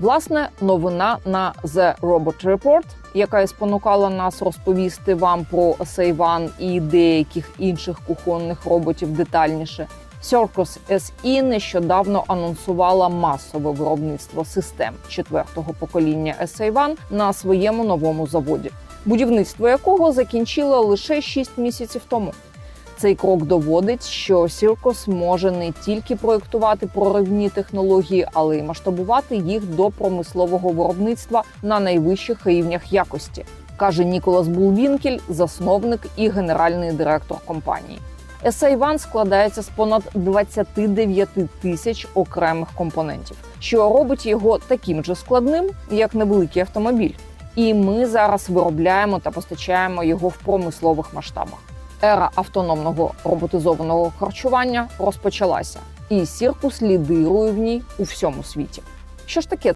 Власне, новина на The Robot Report, яка і спонукала нас розповісти вам про Сейван і деяких інших кухонних роботів детальніше. Circus SE нещодавно анонсувала масове виробництво систем четвертого покоління SA1 на своєму новому заводі, будівництво якого закінчило лише 6 місяців тому. Цей крок доводить, що Circus може не тільки проєктувати проривні технології, але й масштабувати їх до промислового виробництва на найвищих рівнях якості, каже Ніколас Булвінкель, засновник і генеральний директор компанії. SA1 складається з понад 29 тисяч окремих компонентів, що робить його таким же складним, як невеликий автомобіль. І ми зараз виробляємо та постачаємо його в промислових масштабах. Ера автономного роботизованого харчування розпочалася, і Сіркус лідирує в ній у всьому світі. Що ж таке